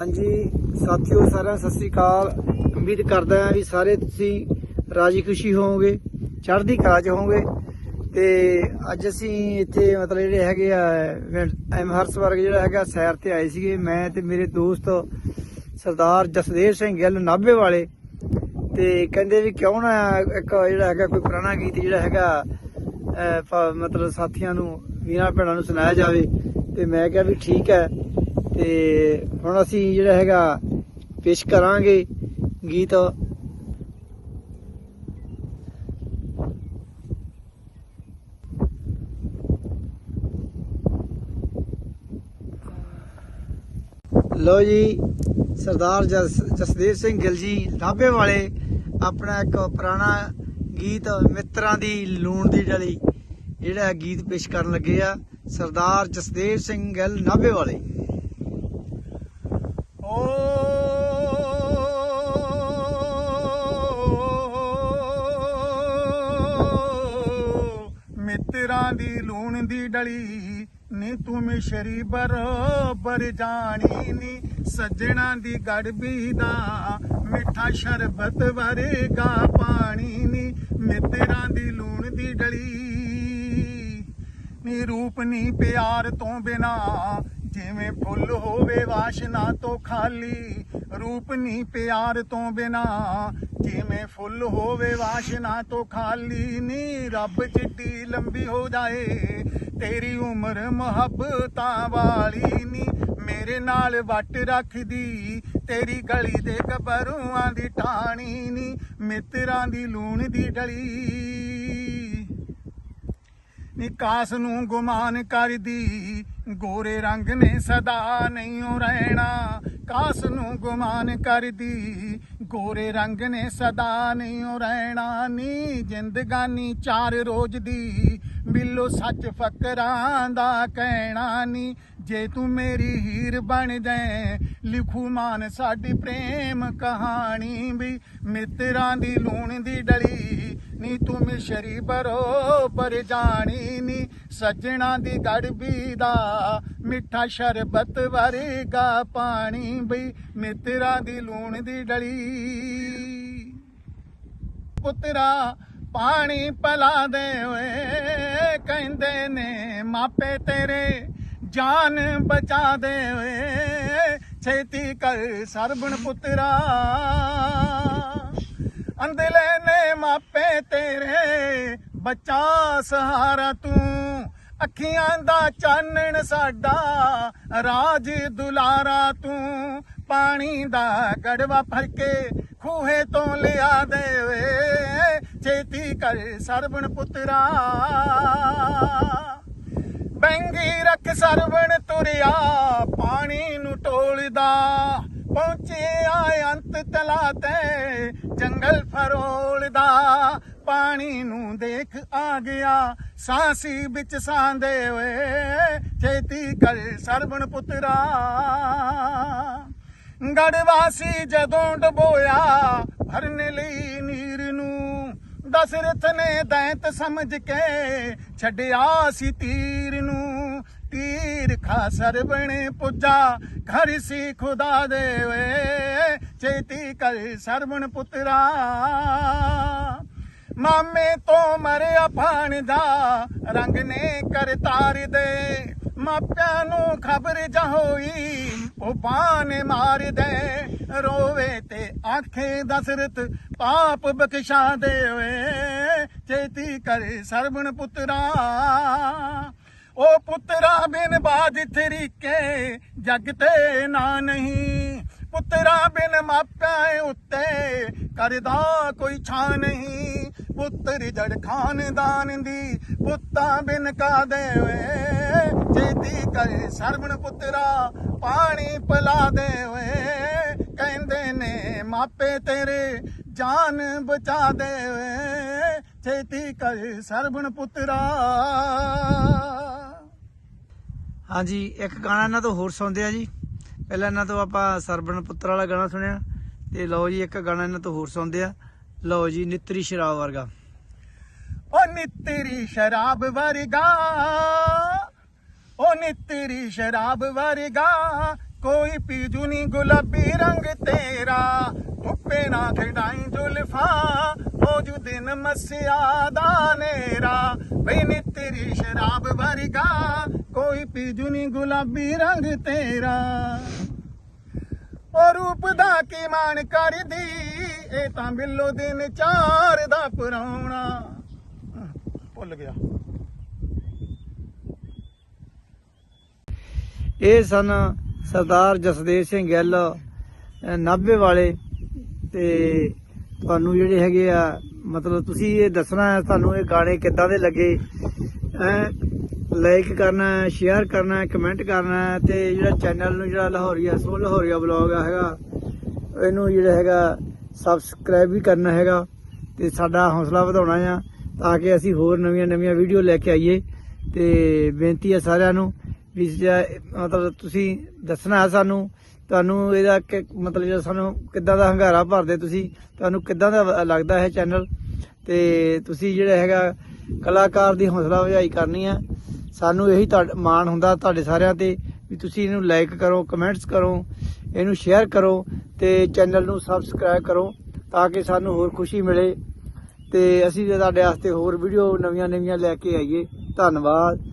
ਹਾਂਜੀ, ਸਾਥੀਓ, ਸਾਰਿਆਂ ਸਤਿ ਸ੍ਰੀ ਅਕਾਲ। ਉਮੀਦ ਕਰਦਾ ਹਾਂ ਵੀ ਸਾਰੇ ਤੁਸੀਂ ਰਾਜੀ ਖੁਸ਼ੀ ਹੋਵੋਗੇ, ਚੜ੍ਹਦੀ ਕਲਾ ਚ ਹੋਵੋਗੇ। ਤੇ ਅੱਜ ਅਸੀਂ ਇੱਥੇ ਮਤਲਬ ਜਿਹੜੇ ਹੈਗੇ ਆ ਐਮ ਹਰਸਵਰਗ ਜਿਹੜਾ ਹੈਗਾ, ਸੈਰ ਤੇ ਆਏ ਸੀਗੇ। ਮੈਂ ਤੇ ਮੇਰੇ ਦੋਸਤ ਸਰਦਾਰ ਜਸਦੇਵ ਸਿੰਘ ਗਿੱਲ ਨਾਭੇ ਵਾਲੇ। ਤੇ ਕਹਿੰਦੇ ਵੀ ਕਿਉਂ ਨਾ ਇੱਕ ਜਿਹੜਾ ਹੈਗਾ, ਕੋਈ ਪੁਰਾਣਾ ਗੀਤ ਜਿਹੜਾ ਹੈਗਾ ਮਤਲਬ ਸਾਥੀਆਂ ਨੂੰ, ਵੀਰਾਂ ਭੈਣਾਂ ਨੂੰ ਸੁਣਾਇਆ ਜਾਵੇ। ਤੇ ਮੈਂ ਕਿਹਾ ਵੀ ਠੀਕ ਹੈ। ਤੇ ਹੁਣ ਅਸੀਂ ਜਿਹੜਾ ਹੈਗਾ ਪੇਸ਼ ਕਰਾਂਗੇ ਗੀਤ। ਲੋ ਜੀ, ਸਰਦਾਰ ਜਸ- ਜਸਦੇਵ ਸਿੰਘ ਗਿੱਲ ਜੀ ਨਾਭੇ ਵਾਲੇ ਆਪਣਾ ਇੱਕ ਪੁਰਾਣਾ ਗੀਤ ਮਿੱਤਰਾਂ ਦੀ ਲੂਣ ਦੀ ਡਲੀ, ਜਿਹੜਾ ਗੀਤ ਪੇਸ਼ ਕਰਨ ਲੱਗੇ ਆ, ਸਰਦਾਰ ਜਸਦੇਵ ਸਿੰਘ ਗਿੱਲ ਨਾਭੇ ਵਾਲੇ। ਮਿੱਤਰਾਂ ਦੀ ਲੂਣ ਦੀ ਡਲੀ ਨੀ ਤੂੰ ਮਿਸ਼ਰੀ ਬਰੋਬਰ ਜਾਣੀ ਨੀ। ਸੱਜਣਾ ਦੀ ਗੜਬੀ ਦਾ ਮਿੱਠਾ ਸ਼ਰਬਤ ਵਰਗਾ ਪਾਣੀ ਨੀ। ਮਿੱਤਰਾਂ ਦੀ ਲੂਣ ਦੀ ਡਲੀ ਨੀ, ਰੂਪ ਨੀ ਪਿਆਰ ਤੋਂ ਬਿਨਾ ਜਿਵੇਂ ਫੁੱਲ ਹੋਵੇ ਵਾਸ਼ਨਾ ਤੋਂ ਖਾਲੀ, ਰੂਪ ਨੀ ਪਿਆਰ ਤੋਂ ਬਿਨਾ। ਜਿਵੇਂ ਫੁੱਲ ਹੋਵੇ ਵਾਸ਼ਨਾ ਤੋਂ ਖਾਲੀ, ਨੀ ਰੱਬ ਚਿੱਟੀ ਲੰਬੀ ਹੋ ਜਾਏ। ਤੇਰੀ ਉਮਰ ਮੁਹੱਬਤਾਂ ਵਾਲੀ ਨੀ, ਮੇਰੇ ਨਾਲ ਵੱਟ ਰੱਖਦੀ। ਤੇਰੀ ਗਲੀ ਦੇ ਕਬਰੂਆਂ ਦੀ ਟਾਣੀ ਨੀ, ਮਿੱਤਰਾਂ ਦੀ ਲੂਣ ਦੀ ਡਲੀ। ਨਿਕਾਸ ਨੂੰ ਗੁਮਾਨ ਕਰਦੀ ਗੋਰੇ ਰੰਗ ਨੇ ਸਦਾ ਨਹੀਂ ਓ ਰਹਿਣਾ। ਕਾਸ ਨੂੰ ਗੁਮਾਨ ਕਰਦੀ, ਗੋਰੇ ਰੰਗ ਨੇ ਸਦਾ ਨਹੀਂ ਓ ਰਹਿਣਾ। ਨੀ ਜ਼ਿੰਦਗਾਨੀ ਚਾਰ ਰੋਜ਼ ਦੀ, ਬਿੱਲੋ ਸੱਚ ਫਕਰਾਂ ਦਾ ਕਹਿਣਾ ਨੀ। ਜੇ ਤੂੰ ਮੇਰੀ ਹੀਰ ਬਣ ਜਾਏ, ਲਿਖੂ ਮਾਨ ਸਾਡੀ ਪ੍ਰੇਮ ਕਹਾਣੀ ਵੀ। ਮਿੱਤਰਾਂ ਦੀ ਲੂਣ ਦੀ ਡਲੀ, ਨੀ ਤੂੰ ਮਿਸ਼ਰੀ ਬਰੋ ਪਰ ਜਾਣੀ ਨੀ। ਸੱਜਣਾ ਦੀ ਗੜਬੀ ਦਾ ਮਿੱਠਾ ਸ਼ਰਬਤ ਵਰਗਾ ਪਾਣੀ ਬਈ ਮਿੱਤਰਾਂ ਦੀ ਲੂਣ ਦੀ ਡਲੀ। ਪੁੱਤਰਾ ਪਾਣੀ ਪਲਾ ਦੇ ਓਏ, ਕਹਿੰਦੇ ਨੇ ਮਾਪੇ ਤੇਰੇ ਜਾਨ ਬਚਾ ਦੇ ਓਏ, ਛੇਤੀ ਕਰ ਸਰਬਣ ਪੁੱਤਰਾ। ਅੰਦਲੇ ਨੇ ਮਾਪੇ ਤੇਰੇ, ਬੱਚਾ ਸਹਾਰਾ ਤੂੰ ਅੱਖੀਆਂ ਦਾ ਚਾਨਣ ਸਾਡਾ, ਰਾਜ ਦੁਲਾਰਾ ਤੂੰ ਪਾਣੀ ਦਾ ਗੜਵਾ ਭਰ ਕੇ ਖੂਹੇ ਤੋਂ ਲਿਆ ਦੇ ਵੇ ਛੇਤੀ ਕਰ ਸਰਵਣ ਪੁੱਤਰਾ। ਬੈਂਗੀ ਰੱਖ ਸਰਵਣ ਤੁਰਿਆ, ਪਾਣੀ ਨੂੰ ਟੋਲਦਾ। ਪਹੁੰਚਿਆ ਅੰਤ ਤਲਾ ਤੇ, ਜੰਗਲ ਫਰੋਲ ਪਾਣੀ ਨੂੰ ਦੇਖ ਆ ਗਿਆ। ਸਾਂਸੀ ਵਿੱਚ ਸਾਂਦੇ ਓਏ ਛੇਤੀ ਕਰ ਸਰਵਣ ਪੁੱਤਰਾ। ਗੜਵਾਸੀ ਜਦੋਂ ਡਬੋਇਆ ਭਰਨ ਲਈ ਨੀਰ ਨੂੰ ਦਸ਼ਰਥ ਨੇ ਦੈਂਤ ਸਮਝ ਕੇ ਛੱਡਿਆ ਸੀ ਤੀਰ ਨੂੰ। ਤੀਰ ਖਾ ਸਰਵਣ ਪੁੱਜਾ, ਘਰ ਸੀ ਖੁਦਾ ਦੇ ਓਏ ਛੇਤੀ ਕਰ ਸਰਵਣ ਪੁੱਤਰਾ। ਮਾਮੇ ਤੋਂ ਮਰਿਆ ਭਾਣਦਾ ਰੰਗ ਨੇ ਕਰ ਤਾਰ ਦੇ। ਮਾਪਿਆਂ ਨੂੰ ਖਬਰ ਜਾ ਹੋਈ, ਉਹ ਬਾਣੇ ਮਾਰ ਦੇ। ਰੋਵੇ ਤੇ ਆਖੇ ਦਸਰਤ ਪਾਪ ਬਖਸ਼ਾ ਦੇ ਓਏ ਛੇਤੀ ਕਰ ਸਰਵਣ ਪੁੱਤਰਾ। ਉਹ ਪੁੱਤਰਾ ਬਿਨ ਬਾਜ ਤਰੀਕੇ ਜਗ ਤੇ ਨਾ ਨਹੀਂ। ਪੁੱਤਰਾ ਬਿਨ ਮਾਪਿਆਂ ਉੱਤੇ ਕਰਦਾ ਕੋਈ ਛਾਂ ਨਹੀਂ। ਪੁੱਤਰ ਜੜ ਖਾਨਦਾਨ ਦੀ, ਪੁੱਤਾਂ ਬਿਨ ਕਾ ਦੇਵੇ ਛੇਤੀ ਕਰ ਸਰਵਣ ਪੁੱਤਰਾ, ਪਾਣੀ ਪਿਲਾ ਦੇਵੇ ਕਹਿੰਦੇ ਨੇ, ਮਾਪੇ ਤੇਰੇ ਜਾਨ ਬਚਾ ਦੇਵੇ ਛੇਤੀ ਕਰ ਸਰਵਣ ਪੁੱਤਰਾ। ਹਾਂਜੀ, ਇੱਕ ਗਾਣਾ ਇਹਨਾਂ ਤੋਂ ਹੋਰ ਸੁਣਦੇ ਆ ਜੀ। ਪਹਿਲਾਂ ਇਹਨਾਂ ਤੋਂ ਆਪਾਂ ਸਰਬਣ ਪੁੱਤਰ ਵਾਲਾ ਗਾਣਾ ਸੁਣਿਆ। ਤੇ ਲਓ ਜੀ, ਇੱਕ ਗਾਣਾ ਇਹਨਾਂ ਤੋਂ ਹੋਰ ਸੁਣਦੇ ਆ। ਲਓ ਜੀ, ਨਿਤਰੀ ਸ਼ਰਾਬ ਵਰਗਾ। ਉਹ ਨੀ ਸ਼ਰਾਬ ਵਰਗਾ ਉਹ ਨੀ ਸ਼ਰਾਬ ਵਰਗਾ, ਕੋਈ ਕੋਈ ਪੀਜੂ ਨੀ ਗੁਲਾਬੀ ਰੰਗ ਤੇਰਾ, ਧੁੱਪੇ ਨਾ ਖਿਡਾਈ ਜ਼ੁਲਫਾਂ ਹੋ ਜੂ ਦਿਨ ਮਸਿਆ ਦਾ ਨੇਰਾ ਬਈ ਨੀ ਸ਼ਰਾਬ ਵਰਗਾ, ਕੋਈ ਪੀਜੂ ਨੀ ਗੁਲਾਬੀ ਰੰਗ ਤੇਰਾ। ਉਹ ਰੂਪ ਦਾ ਕੀ ਮਾਣ ਕਰਦੀ? ਇਹ ਤਾਂ ਬਿੱਲੋ ਦਿਨ ਚਾਰ ਦਾ ਪੁਰਾਉਣਾ ਭੁੱਲ ਗਿਆ। ਇਹ ਸਨ ਸਰਦਾਰ ਜਸਦੇਵ ਸਿੰਘ ਗਿੱਲ ਨਾਭੇ ਵਾਲੇ। ਤੇ ਤੁਹਾਨੂੰ ਜਿਹੜੇ ਹੈਗੇ ਆ, ਮਤਲਬ ਤੁਸੀਂ ਇਹ ਦੱਸਣਾ ਹੈ, ਤੁਹਾਨੂੰ ਇਹ ਗਾਣੇ ਕਿੱਦਾਂ ਦੇ ਲੱਗੇ? ਲਾਈਕ ਕਰਨਾ ਸ਼ੇਅਰ ਕਰਨਾ ਕਮੈਂਟ ਕਰਨਾ ਹੈ ਤੇ ਜਿਹੜਾ ਚੈਨਲ ਨੂੰ ਜਿਹੜਾ ਲਾਹੌਰੀਆ, ਸੋ ਲਾਹੌਰੀਆ ਬਲੌਗ ਆ ਹੈਗਾ, ਇਹਨੂੰ ਜਿਹੜਾ ਹੈਗਾ ਸਬਸਕ੍ਰਾਈਬ ਵੀ ਕਰਨਾ ਹੈਗਾ ਤੇ ਸਾਡਾ ਹੌਸਲਾ ਵਧਾਉਣਾ ਆ ਤਾਂ ਕਿ ਅਸੀਂ ਹੋਰ ਨਵੀਆਂ ਨਵੀਆਂ ਵੀਡੀਓ ਲੈ ਕੇ ਆਈਏ ਤੇ ਬੇਨਤੀ ਹੈ ਸਾਰਿਆਂ ਨੂੰ ਵੀ ਜ- ਮਤਲਬ ਤੁਸੀਂ ਦੱਸਣਾ ਹੈ ਸਾਨੂੰ, ਤੁਹਾਨੂੰ ਇਹਦਾ ਕਿ- ਮਤਲਬ ਜਿਹੜਾ ਸਾਨੂੰ ਕਿੱਦਾਂ ਦਾ ਹੰਗਾਰਾ ਭਰਦੇ ਤੁਸੀਂ, ਤੁਹਾਨੂੰ ਕਿੱਦਾਂ ਦਾ ਲੱਗਦਾ ਹੈ ਚੈਨਲ ਤੇ ਤੁਸੀਂ ਜਿਹੜਾ ਹੈਗਾ ਕਲਾਕਾਰ ਦੀ ਹੌਸਲਾ ਵਜਾਈ ਕਰਨੀ ਆ ਸਾਨੂੰ ਇਹੀ ਤੁਹਾਡਾ, ਮਾਣ ਹੁੰਦਾ ਤੁਹਾਡੇ ਸਾਰਿਆਂ ਤੇ ਵੀ ਤੁਸੀਂ ਇਹਨੂੰ ਲਾਈਕ ਕਰੋ ਕਮੈਂਟਸ ਕਰੋ, ਇਹਨੂੰ ਸ਼ੇਅਰ ਕਰੋ ਤੇ ਚੈਨਲ ਨੂੰ ਸਬਸਕ੍ਰਾਈਬ ਕਰੋ ਤਾਂ ਕਿ ਸਾਨੂੰ ਹੋਰ ਖੁਸ਼ੀ ਮਿਲੇ ਤੇ ਅਸੀਂ ਤੁਹਾਡੇ ਵਾਸਤੇ ਹੋਰ ਵੀਡੀਓ ਨਵੀਆਂ ਨਵੀਆਂ ਲੈ ਕੇ ਆਈਏ। ਧੰਨਵਾਦ।